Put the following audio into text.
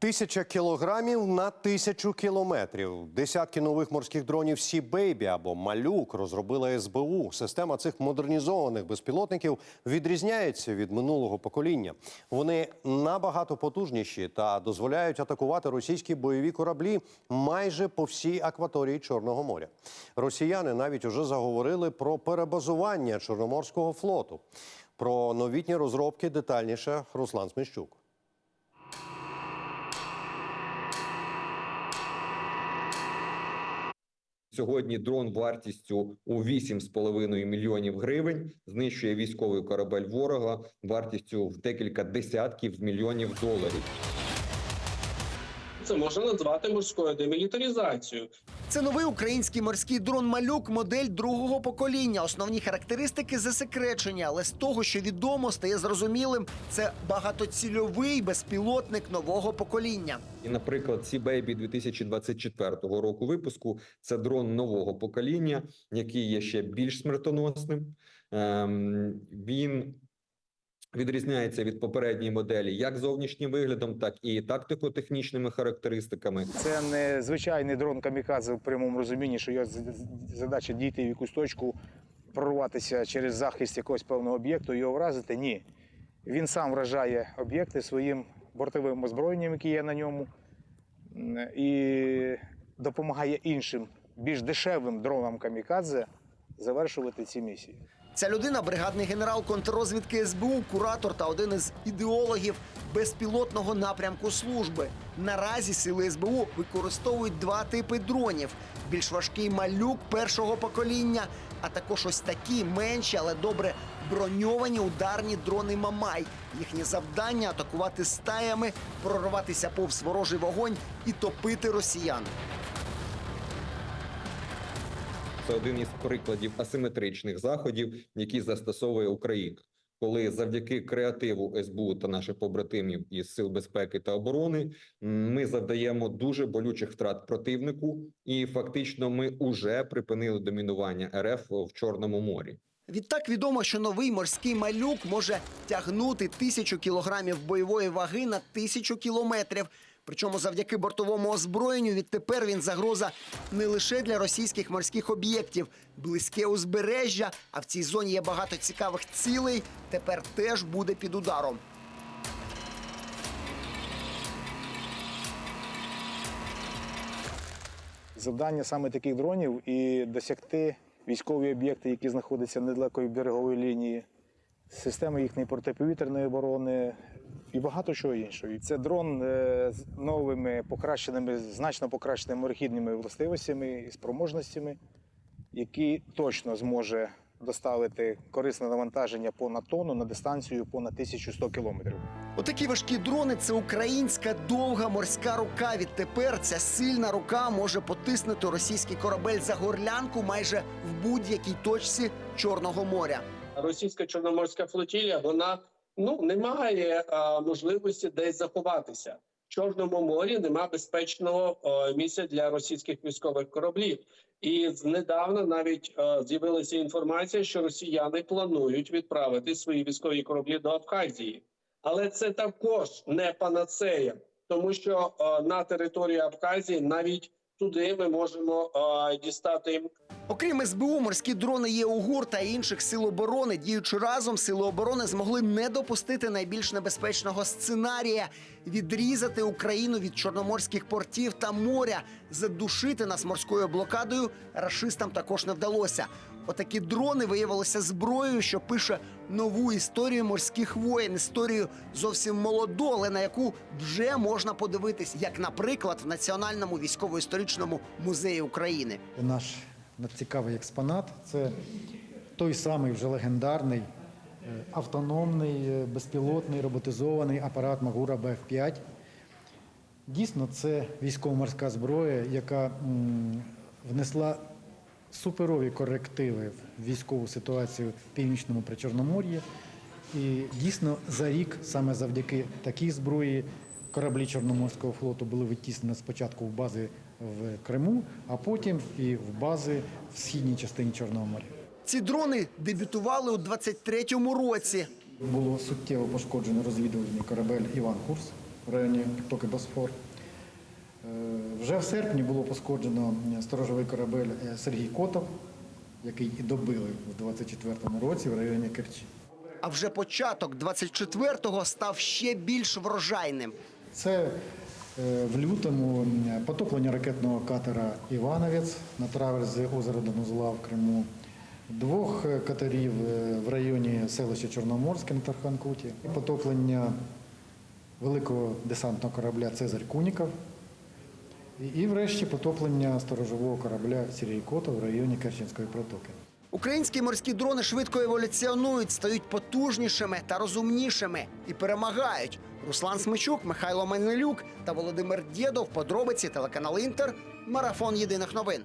Тисяча кілограмів на тисячу кілометрів. Десятки нових морських дронів Сі Бейбі або Малюк розробила СБУ. Система цих модернізованих безпілотників відрізняється від минулого покоління. Вони набагато потужніші та дозволяють атакувати російські бойові кораблі майже по всій акваторії Чорного моря. Росіяни навіть уже заговорили про перебазування Чорноморського флоту. Про новітні розробки детальніше Руслан Сміщук. Сьогодні дрон вартістю у 8,5 мільйонів гривень знищує військовий корабель ворога вартістю в декілька десятків мільйонів доларів. Це можна назвати морською демілітаризацією. Це новий український морський дрон Малюк, модель другого покоління. Основні характеристики засекречені, але з того, що відомо, стає зрозумілим, це багатоцільовий безпілотник нового покоління. І, наприклад, Sea Baby 2024 року випуску це дрон нового покоління, який є ще більш смертоносним. Ем, він відрізняється від попередньої моделі як зовнішнім виглядом, так і тактико-технічними характеристиками. Це не звичайний дрон камікадзе в прямому розумінні, що його задача дійти в якусь точку, прорватися через захист якогось певного об'єкту його вразити. Ні. Він сам вражає об'єкти своїм бортовим озброєнням, яке є на ньому, і допомагає іншим, більш дешевим дронам камікадзе завершувати ці місії. Ця людина бригадний генерал контррозвідки СБУ, куратор та один із ідеологів безпілотного напрямку служби. Наразі сили СБУ використовують два типи дронів: більш важкий малюк першого покоління, а також ось такі менші, але добре броньовані ударні дрони Мамай. Їхнє завдання атакувати стаями, прорватися повз ворожий вогонь і топити росіян. Це один із прикладів асиметричних заходів, які застосовує Україна. Коли завдяки креативу СБУ та наших побратимів із сил безпеки та оборони ми завдаємо дуже болючих втрат противнику, і фактично ми уже припинили домінування РФ в Чорному морі. Відтак відомо, що новий морський малюк може тягнути тисячу кілограмів бойової ваги на тисячу кілометрів. Причому завдяки бортовому озброєнню відтепер він загроза не лише для російських морських об'єктів, близьке узбережжя, а в цій зоні є багато цікавих цілей. Тепер теж буде під ударом. Завдання саме таких дронів і досягти військові об'єкти, які знаходяться недалеко від берегової лінії, системи їхньої протиповітряної оборони і багато чого іншого. І Це дрон е, з новими покращеними, значно покращеними морехідними властивостями і спроможностями, який точно зможе доставити корисне навантаження понад тонну на дистанцію понад 1100 кілометрів. Отакі важкі дрони це українська довга морська рука. Відтепер ця сильна рука може потиснути російський корабель за горлянку майже в будь-якій точці Чорного моря. Російська чорноморська флотілія вона ну не має а, можливості десь заховатися. В Чорному морі нема безпечного а, місця для російських військових кораблів. І знедавна навіть а, з'явилася інформація, що росіяни планують відправити свої військові кораблі до Абхазії. Але це також не панацея, тому що а, на території Абхазії навіть туди ми можемо а, дістати Окрім СБУ, морські дрони є у ГУР та інших сил оборони. Діючи разом, сили оборони змогли не допустити найбільш небезпечного сценарія відрізати Україну від чорноморських портів та моря. Задушити нас морською блокадою рашистам також не вдалося. Отакі дрони виявилися зброєю, що пише нову історію морських воєн, історію зовсім молоду, але на яку вже можна подивитись, як, наприклад, в Національному військово-історичному музеї України. Наш надцікавий експонат це той самий вже легендарний е, автономний, е, безпілотний роботизований апарат Магура БФ-5. Дійсно, це військово-морська зброя, яка внесла суперові корективи в військову ситуацію в північному Причорномор'ї. І дійсно за рік, саме завдяки такій зброї, кораблі Чорноморського флоту були відтіснені спочатку в бази в Криму, а потім і в бази в східній частині Чорного моря. Ці дрони дебютували у 23-му році. Було суттєво пошкоджено розвідувальний корабель Іван Курс в районі Токи Босфор. Е, Вже в серпні було пошкоджено сторожовий корабель е, Сергій Котов, який і добили в 24-му році в районі Керчі. А вже початок 24-го став ще більш врожайним. Це е, в лютому потоплення ракетного катера Івановець на траверзі озера Донузла в Криму, двох е, катерів е, в районі селища Чорноморське на Тарханкуті, потоплення великого десантного корабля Цезарь Куніков. І, врешті потоплення сторожового корабля Сергій кота в районі Керченської протоки. Українські морські дрони швидко еволюціонують, стають потужнішими та розумнішими і перемагають. Руслан Смичук, Михайло Менелюк та Володимир Дєдов. Подробиці телеканал Інтер. Марафон єдиних новин.